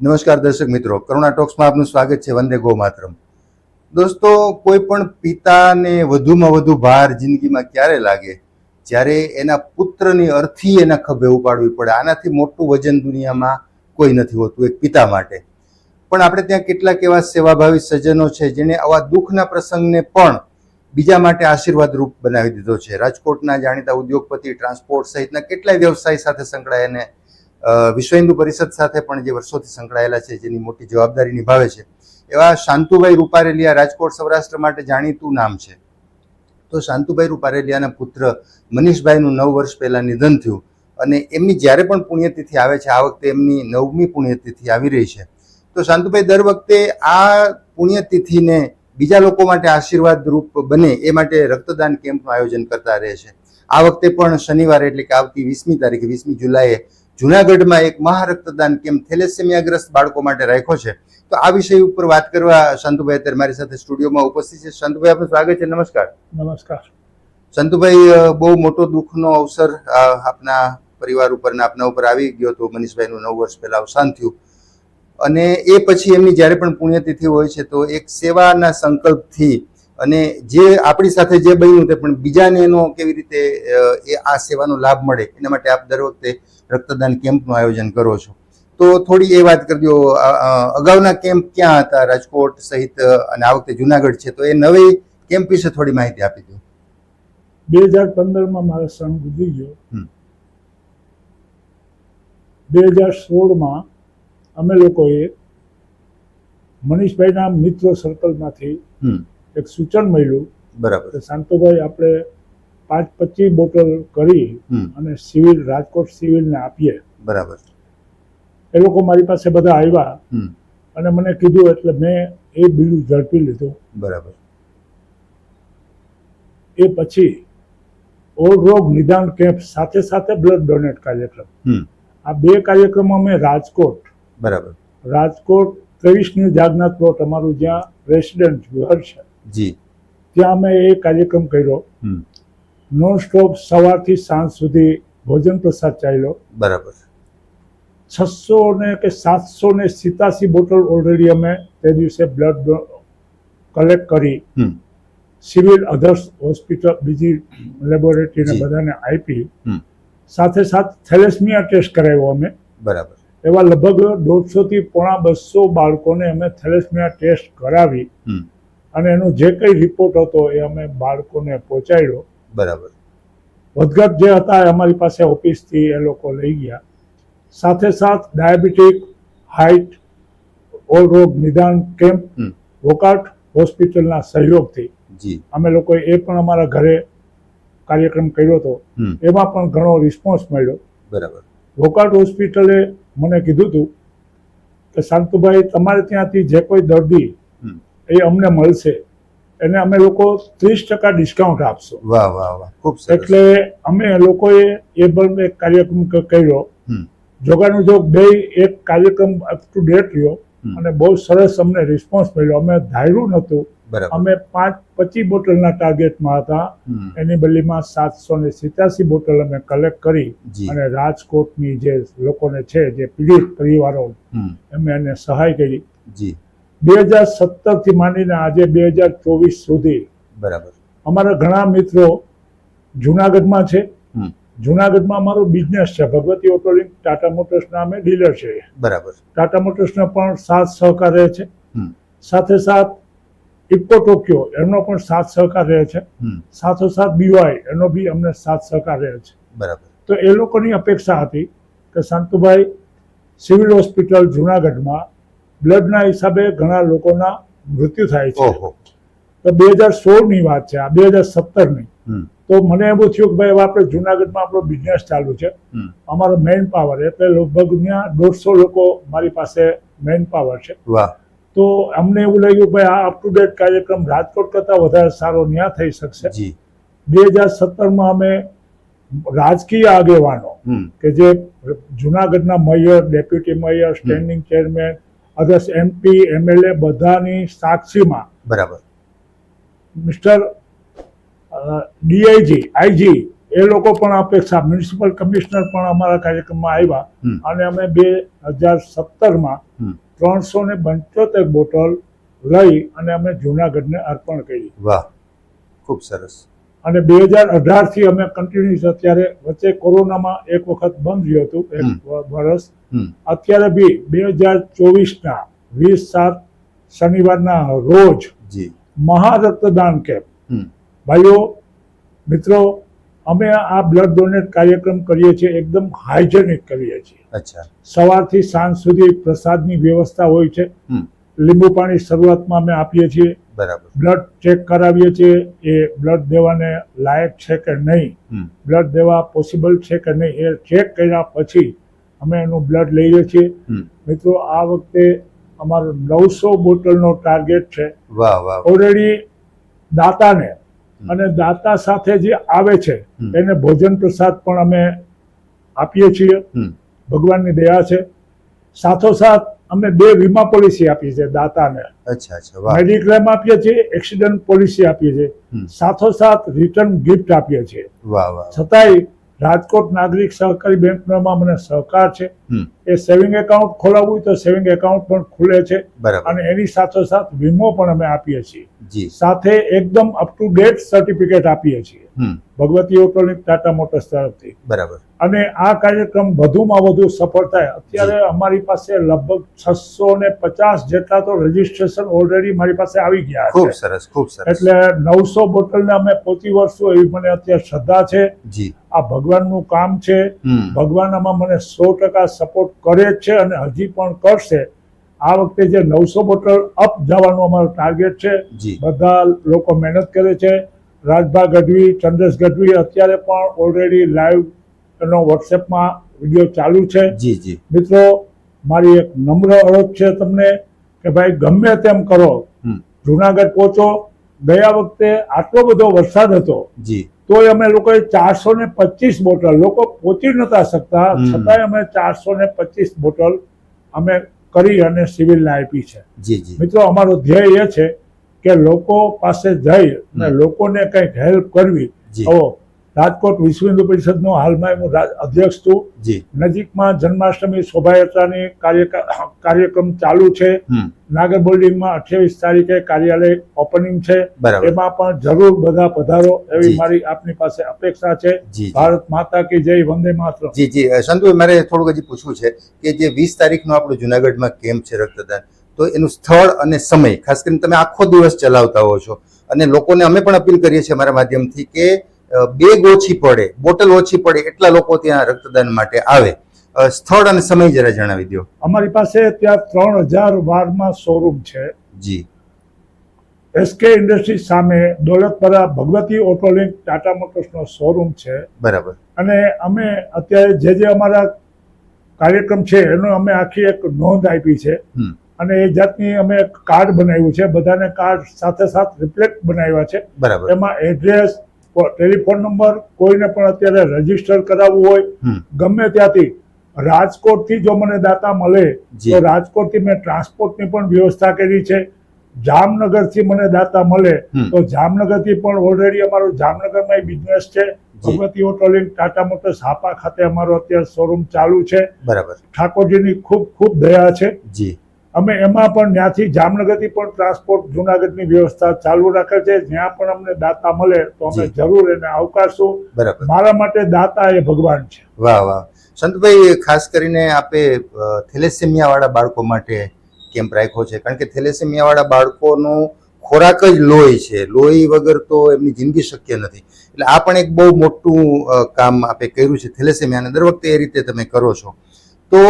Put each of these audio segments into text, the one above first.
નમસ્કાર દર્શક મિત્રો. કરુણા ટોક્સમાં આપનું સ્વાગત છે. વંદે ગો માતરમ દોસ્તો, કોઈ પણ પિતાને વધુમાં વધુ ભાર જિંદગીમાં ક્યારે લાગે? જ્યારે એના પુત્રની અર્થી એના ખભે ઉપાડવી પડે. આનાથી મોટું વજન દુનિયામાં કોઈ નથી હોતું, એક પિતા માટે. પણ આપણે ત્યાં કેટલાક એવા સેવાભાવી સજ્જનો છે, જેણે આવા દુઃખના પ્રસંગને પણ બીજા માટે આશીર્વાદ રૂપ બનાવી દીધો છે. રાજકોટના જાણીતા ઉદ્યોગપતિ, ટ્રાન્સપોર્ટ સહિતના કેટલાય વ્યવસાય સાથે સંકળાયેને વિશ્વ હિન્દુ પરિષદ સાથે પણ જે વર્ષોથી સંકળાયેલા છે, જેની મોટી જવાબદારી નિભાવે છે, એવા શાંતુભાઈ રૂપારેલિયા રાજકોટ સૌરાષ્ટ્ર માટે જાણીતું નામ છે. તો શાંતુભાઈ રૂપારેલિયાના પુત્ર મનીષભાઈનું નવ વર્ષ પહેલાં નિધન થયું અને એમની જ્યારે પણ પુણ્યતિથિ આવે છે, આ વખતે એમની નવમી પુણ્યતિથિ આવી રહી છે. તો શાંતુભાઈ, દર વખતે આ પુણ્યતિથિને બીજા લોકો માટે આશીર્વાદ રૂપ બને એ માટે રક્તદાન કેમ્પનું આયોજન કરતા રહે છે. આ વખતે પણ શનિવારે એટલે કે આવતી વીસમી તારીખે, વીસમી જુલાઈએ જુનાગઢમાં એક મહારક્તદાન કેમ્પ થેલેસેમિયાગ્રસ્ત બાળકો માટે રાખ્યો છે? તો આ વિષય ઉપર વાત કરવા શાંતુભાઈ અત્યારે મારી સાથે સ્ટુડિયોમાં ઉપસ્થિત છે. શાંતુભાઈ આપનું સ્વાગત છે. નમસ્કાર. નમસ્કાર. સંતુભાઈ બહુ મોટો દુઃખનો અવસર આપના પરિવાર ઉપર ને આપના ઉપર આવી ગયો હતો. મનીષભાઈનું નવ વર્ષ પહેલા અવસાન થયું. અને એ પછી એમની જ્યારે પણ પુણ્યતિથિ હોય છે તો એક સેવાના સંકલ્પથી અને જે આપણી સાથે જે બન્યું તે પણ બીજાને એનો કેવી રીતે એ આ સેવાનો લાભ મળે એના માટે આપ દર વખતે રક્તદાન કેમ્પનું આયોજન કરો છો. તો થોડી એ વાત કરજો અગાઉના કેમ્પ ક્યાં હતા? રાજકોટ સહિત અને આ વખતે જુનાગઢ છે તો એ નવી કેમ્પ વિશે થોડી માહિતી આપી દો. બે હજાર પંદરમાં મારો સન ગુજરી ગયો. હમ. બે હજાર સોળમાં અમે લોકોએ મનીષભાઈના મિત્રો સર્કલમાંથી હમ. એક સૂચન મળ્યું બરાબર. શાંતુભાઈ આપણે પાંચ પચીસ બોટલ કરી અને સિવિલ રાજકોટ સિવિલને આપીએ. બરાબર. એ લોકો મારી પાસે બધા આવ્યા અને મને કીધું એટલે મેં એ બીડું ઝડપી લીધું. બરાબર. એ પછી ઓળ રોગ નિદાન કેમ્પ સાથે સાથે બ્લડ ડોનેટ કાર્યક્રમ. આ બે કાર્યક્રમો અમે રાજકોટ બરાબર. રાજકોટ ત્રેવીસની જાગનાથ પ્લોટ અમારું જ્યાં રેસિડેન્ટ ઘર છે. જી. ત્યાં અમે એ કાર્યક્રમ કર્યો. નોન સ્ટોપ સવારથી સાંજ સુધી ભોજન પ્રસાદ ચાલ્યો. બરાબર. છસો ને કે સાતસો ને સિતાસી બોટલ ઓલરેડી અમે તે દિવસે બ્લડ કલેક્ટ કરી. સિવિલ અધર્સ હોસ્પિટલ બીજી લેબોરેટરીને. બધાને આપી. સાથે સાથે થેલેસમિયા ટેસ્ટ કરાવ્યો અમે. બરાબર. એવા લગભગ દોઢસોથી પોણા બસો બાળકોને અમે થેલેસમિયા ટેસ્ટ કરાવી. અને એનો જે કંઈ રિપોર્ટ હતો એ અમે બાળકોને પહોંચાડ્યો. બરાબર. વધઘટ જે હતા એ અમારી પાસે ઓફિસથી એ લોકો લઈ ગયા. સાથે સાથ ડાયાબિટીક હાઇટ ઓલ રોગ નિદાન કેમ્પ વોકાટ હોસ્પિટલના સહયોગથી અમે લોકોએ એ પણ અમારા ઘરે કાર્યક્રમ કર્યો હતો. એમાં પણ ઘણો રિસ્પોન્સ મળ્યો. બરાબર. વોકાટ હોસ્પિટલે મને કીધું હતું કે શાંતુભાઈ તમારે ત્યાંથી જે કોઈ દર્દી એ અમને મળશે. એને અમે લોકો ત્રીસ ટકા ડિસ્કાઉન્ટ આપશો. વાહ વાહ વાહ. ખૂબ એટલે અમે લોકોએ એ પણ એક કાર્યક્રમ કર્યો. જોગાનું જોગ બે એક કાર્યક્રમ અપ ટુ ડેટ રહ્યો. અને બહુ સરસ અમને રિસ્પોન્સ મળ્યો. અમે ધાર્યું નહોતું. અમે પાંચ પચીસ બોટલના ટાર્ગેટમાં હતા. એની બદલીમાં સાતસો ને સિત્યાસી બોટલ અમે કલેક્ટ કરી અને રાજકોટની જે લોકોને છે જે પીડિત પરિવારો અમે એને સહાય કરી. બે હજાર સત્તરથી માંડીને આજે બે હજાર ચોવીસ સુધી બરાબર. અમારા ઘણા મિત્રો જુનાગઢમાં છે. જુનાગઢમાં અમારો બિઝનેસ છે. ભગવતી ઓટો લિંક ટાટા મોટર્સના અમે ડીલર છે બરાબર. ટાટા મોટર્સનો પણ સાથ સહકાર રહે છે. સાથે સાથ ઇકો ટોક્યો એમનો પણ સાથ સહકાર રહે છે. સાથોસાથ બીવાય એનો બી અમને સાથ સહકાર રહે છે. બરાબર. તો એ લોકોની અપેક્ષા હતી કે શાંતુભાઈ સિવિલ હોસ્પિટલ જુનાગઢમાં બ્લડના હિસાબે ઘણા લોકોના મૃત્યુ થાય છે. તો બે હજાર સોળની વાત છે આ બે હજાર સત્તરની. તો મને એવું થયું કે ભાઈ હવે આપણે જુનાગઢમાં આપણો બિઝનેસ ચાલુ છે. અમારો મેઇન પાવર એટલે લગભગ ત્યાં દોઢસો લોકો મારી પાસે મેન પાવર છે. તો અમને એવું લાગ્યું ભાઈ આ અપ ટુ ડેટ કાર્યક્રમ રાજકોટ કરતાં વધારે સારો ત્યાં થઈ શકશે. બે હજાર સત્તરમાં અમે રાજકીય આગેવાનો કે જે જુનાગઢના mayor deputy mayor standing chairman others MP MLA બધાની સાક્ષીમાં બરાબર. મિસ્ટર ડીઆઈજી આઈજી એ લોકો પણ અપેક્ષા મ્યુનિસિપલ કમિશનર પણ અમારા કાર્યક્રમમાં આવ્યા અને અમે બે હજાર સત્તરમાં. ત્રણસો ને પંચોતેર બોટલ લઈ અને અમે જુનાગઢને અર્પણ કરી. વાહ ખૂબ સરસ. અને બે હજાર અઢારથી અમે કન્ટિન્યુઅસ અત્યારે વચ્ચે કોરોનામાં એક વખત બંધ રહ્યું હતું એક વર્ષ. અત્યારે બી બે હજાર ચોવીસના વીસ સાત શનિવારના રોજ મહા રક્તદાન કેમ્પ. ભાઈઓ મિત્રો અમે આ બ્લડ ડોનેટ કાર્યક્રમ કરીએ છીએ એકદમ હાઇજેનિક કરીએ છીએ. અચ્છા. સવારથી સાંજ સુધી પ્રસાદની વ્યવસ્થા હોય છે. લીંબુ પાણી શરૂઆતમાં અમે આપીએ છીએ. બરાબર. બ્લડ ચેક કરાવીએ છીએ એ બ્લડ દેવાને લાયક છે કે નહીં? બ્લડ દેવા પોસિબલ છે કે નહીં? એ ચેક કર્યા પછી અમે એનું બ્લડ લઈએ છીએ. મિત્રો આ વખતે અમારો નવસો બોટલનો ટાર્ગેટ છે. ઓલરેડી દાતાને અને દાતા સાથે જે આવે છે એને ભોજન પ્રસાદ પણ અમે આપીએ છીએ. ભગવાનની દયા છે. સાથોસાથ અમે બે વીમા પોલિસી આપી છે દાતાને. અચ્છા અચ્છા મેડિક્લેમ આપીએ છીએ એક્સિડન્ટ પોલિસી આપીએ છીએ. સાથોસાથ રિટર્ન ગિફ્ટ આપીએ છીએ. વાહ વાહ છતાંય રાજકોટ નાગરિક સહકારી બેંકમાં મને સહકાર છે. એ સેવિંગ એકાઉન્ટ ખોલાવવું હોય તો સેવિંગ એકાઉન્ટ પણ ખુલે છે. અને એની સાથોસાથ વીમો પણ અમે આપીએ છીએ. સાથે એકદમ અપ ટુ ડેટ સર્ટિફિકેટ આપીએ છીએ. ભગવતી ઓટોલિક ટાટા મોટર્સ તરફથી. બરાબર. અને આ કાર્યક્રમ વધુમાં વધુ સફળ થાય. અત્યારે અમારી પાસે લગભગ છસો ને પચાસ જેટલા તો રજીસ્ટ્રેશન ઓલરેડી મારી પાસે આવી ગયા ખૂબ સરસ ખૂબ સરસ. એટલે નવસો બોટલને અમે પહોંચી વળશું એવી મને અત્યારે શ્રદ્ધા છે. જી. આ ભગવાનનું કામ છે. ભગવાન આમાં મને સો ટકા સપોર્ટ કરે છે અને હજી પણ કરશે. આ વખતે જે નવસો બોટલ અપ જવાનું અમારો ટાર્ગેટ છે. બધા લોકો મહેનત કરે છે. રાજભા ગઢવી ચંદ્રેશ ગઢવી અત્યારે પણ ઓલરેડી લાઈવ એનો વોટ્સએપમાં વીડિયો ચાલુ છે. જી જી. મિત્રો મારી એક નમ્ર અરજ છે તમને કે ભાઈ ગમે તેમ કરો જુનાગઢ પહોંચો ગયા વખતે આટલો બધો વરસાદ હતો જી. તોય અમે લોકોએ ચારસો ને પચીસ બોટલ લોકો પહોંચી નતા શકતા છતાંય અમે ચારસો ને પચીસ બોટલ અમે કરી અને સિવિલને આપી છે. જી જી. મિત્રો અમારો ધ્યેય એ છે કે લોકો પાસે જઈ અને લોકોને કંઈક હેલ્પ કરવી. તો રાજકોટ વિશ્વ હિન્દુ પરિષદનો હાલમાં હું અધ્યક્ષ છું. નજીકમાં જન્માષ્ટમી શોભાયાત્રાની કાર્ય કાર્યક્રમ ચાલુ છે. નાગર બિલ્ડિંગમાં અઠ્યાવીસ તારીખે કાર્યાલય ઓપનિંગ છે. એમાં પણ જરૂર બધા પધારો એવી મારી આપની પાસે અપેક્ષા છે. ભારત માતા કી જય વંદે માત્ર જી જી. સંતુ મારે થોડુંક હજી પૂછવું છે કે જે વીસ તારીખનો આપણો જુનાગઢમાં કેમ્પ છે રક્તદાન તો એનું સ્થળ અને સમય ખાસ કરીને તમે આખો દિવસ ચલાવતા હો છો. અને લોકોને અમે પણ અપીલ કરીએ છીએ અમારા માધ્યમથી કે બેગ ઓછી પડે બોટલ ઓછી પડે એટલા લોકો ત્યાં રક્તદાન માટે આવે. સ્થળ અને સમય જરા જણાવી દો અમારી પાસે ત્યાં ત્રણ હજાર વારમાં શોરૂમ છે. જી. એસકે ઇન્ડસ્ટ્રી સામે દોલતપરા ભગવતી ઓટોલિંક ટાટા મોટર્સનો શોરૂમ છે. બરાબર. અને અમે અત્યારે જે જે અમારા કાર્યક્રમ છે એનો અમે આખી એક નોંધ આપી છે. અને એ જાતની અમે કાર્ડ બનાવ્યું છે. બધાને કાર્ડ સાથે સાથે રિફ્લેક્ટ બનાવ્યા છે. બરાબર. એમાં એડ્રેસ ટેલિફોન નંબર કોઈને પણ અત્યારે રજિસ્ટર કરાવવું હોય ગમે ત્યાંથી. રાજકોટથી જો મને દાતા મળે. તો રાજકોટથી મેં ટ્રાન્સપોર્ટની પણ વ્યવસ્થા કરી છે. જામનગરથી મને દાતા મળે. તો જામનગરથી પણ ઓલરેડી અમારો જામનગરમાં બિઝનેસ છે. Bhagwati auto link Tata motors Hapa ખાતે અમારો અત્યારે શોરૂમ ચાલુ છે. બરાબર. ઠાકોરજીની ખૂબ ખૂબ દયા છે. જી. અમે એમાં પણ ત્યાંથી જામનગરથી પણ ટ્રાન્સપોર્ટ જુનાગઢની વ્યવસ્થા ચાલુ રાખે છે. જ્યાં પણ અમને દાતા મળે તો અમે જરૂર એને આવકારશું. બરાબર. મારા માટે દાતા એ ભગવાન છે. વાહ વાહ. સંતભાઈ ખાસ કરીને આપે થેલેસેમિયા વાળા બાળકો માટે કેમ્પ રાખ્યો છે? કારણ કે થેલેસેમિયા વાળા બાળકોનો ખોરાક જ લોહી છે. લોહી વગર તો એમની જિંદગી શક્ય નથી. એટલે આ પણ એક બહુ મોટું કામ આપે કર્યું છે થેલેસેમિયાને. દર વખતે એ રીતે તમે કરો છો. તો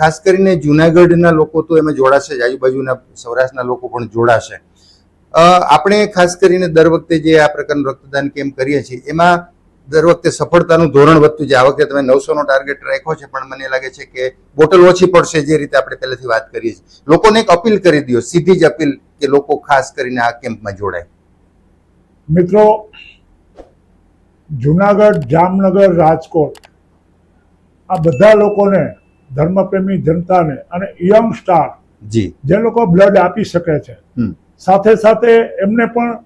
ખાસ કરીને જુનાગઢના લોકો તો એમાં જોડાશે જ, આજુબાજુના સૌરાષ્ટ્રના લોકો પણ જોડાશે. આપણે ખાસ કરીને દર વખતે જે આ પ્રકારનું રક્તદાન કેમ્પ કરીએ છીએ, એમાં દર વખતે સફળતાનું ધોરણ વધતું છે આ વખતે તમે નવસોનો ટાર્ગેટ રાખ્યો છે, પણ મને લાગે છે કે બોટલ ઓછી પડશે જે રીતે આપણે પહેલેથી વાત કરીએ છીએ. લોકોને એક અપીલ કરી દો, સીધી જ અપીલ કે લોકો ખાસ કરીને આ કેમ્પમાં જોડાય. મિત્રો, જુનાગઢ, જામનગર, રાજકોટ, આ બધા લોકોને ધર્મપ્રેમી જનતાને અને યંગ સ્ટાર જી. જે લોકો બ્લડ આપી શકે છે. સાથે સાથે એમને પણ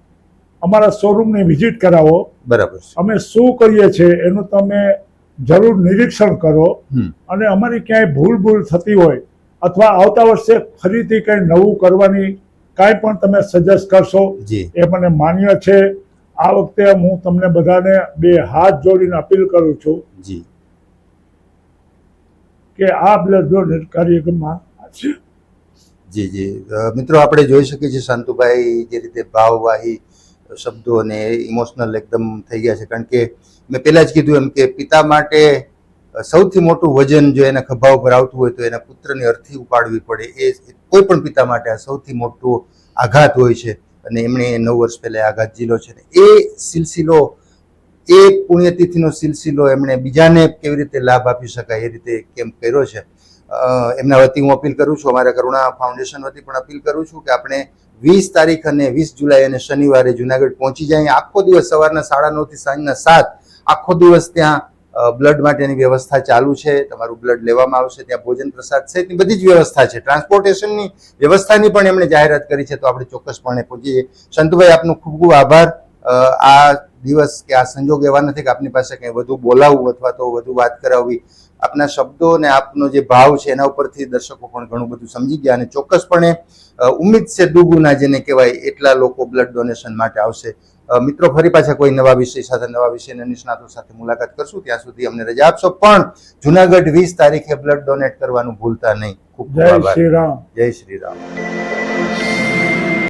અમારા શોરૂમની વિઝિટ કરાવો. બરાબર અમે શું કરીએ છીએ એનું તમે જરૂર નિરીક્ષણ કરો. અને અમારી ક્યાંય ભૂલ ભૂલ થતી હોય અથવા આવતા વર્ષે ફરીથી કંઈ નવું કરવાની કાંઈ પણ તમે સજેસ્ટ કરશો જી. એ મને માન્ય છે. આ વખતે હું તમને બધાને બે હાથ જોડીને અપીલ કરું છું. જી. કે આ બ્લડ કાર્યક્રમમાં જી જી. મિત્રો, આપણે જોઈ શકીએ છીએ શાંતુભાઈ જે રીતે ભાવવાહી શબ્દો અને ઇમોશનલ એકદમ થઈ ગયા છે. કારણ કે મેં પહેલાં જ કીધું એમ કે પિતા માટે સૌથી મોટું વજન જો એના ખભા ઉપર આવતું હોય તો એના પુત્રની અર્થી ઉપાડવી પડે. એ કોઈ પણ પિતા માટે આ સૌથી મોટો આઘાત હોય છે. અને એમણે નવ વર્ષ પહેલાં આઘાત ઝીલો છે. એ સિલસિલો એ પુણ્યતિથિનો સિલસિલો એમણે બીજાને કેવી રીતે લાભ આપી શકાય એ રીતે કેમ્પ કર્યો છે? એમના વતી હું અપીલ કરું છું, અમારા કરુણા ફાઉન્ડેશન વતી પણ અપીલ કરું છું કે આપણે વીસ તારીખ અને વીસ જુલાઈ અને શનિવારે જુનાગઢ પહોંચી જાય. આખો દિવસ સવારના સાડા નવથી સાંજના સાત, આખો દિવસ ત્યાં બ્લડ માટેની વ્યવસ્થા ચાલુ છે. તમારું બ્લડ લેવામાં આવશે, ત્યાં ભોજન પ્રસાદ સહિતની બધી જ વ્યવસ્થા છે. ટ્રાન્સપોર્ટેશનની વ્યવસ્થાની પણ એમણે જાહેરાત કરી છે. તો આપણે ચોક્કસપણે પહોંચીએ સંતુભાઈ, આપનો ખૂબ ખૂબ આભાર. આ દિવસ કે આ સંજોગ એવા નથી કે આપની પાસે કંઈ વધુ બોલાવવું અથવા તો વધુ વાત કરાવવી. આપના શબ્દો અને આપનો જે ભાવ છે એના ઉપરથી દર્શકો પણ ઘણું બધું સમજી ગયા અને ચોક્કસપણે ઉમ્મીદ છે દુગુના જેને કહેવાય એટલા લોકો બ્લડ ડોનેશન માટે આવશે. મિત્રો ફરી પાછા કોઈ નવા વિષય સાથે નવા વિષયના નિષ્ણાતો સાથે મુલાકાત કરશું. ત્યાં સુધી અમને રજા આપશો પણ જુનાગઢ વીસ તારીખે બ્લડ ડોનેટ કરવાનું ભૂલતા નહીં. ખૂબ ખૂબ જય શ્રી રામ. જય શ્રી રામ.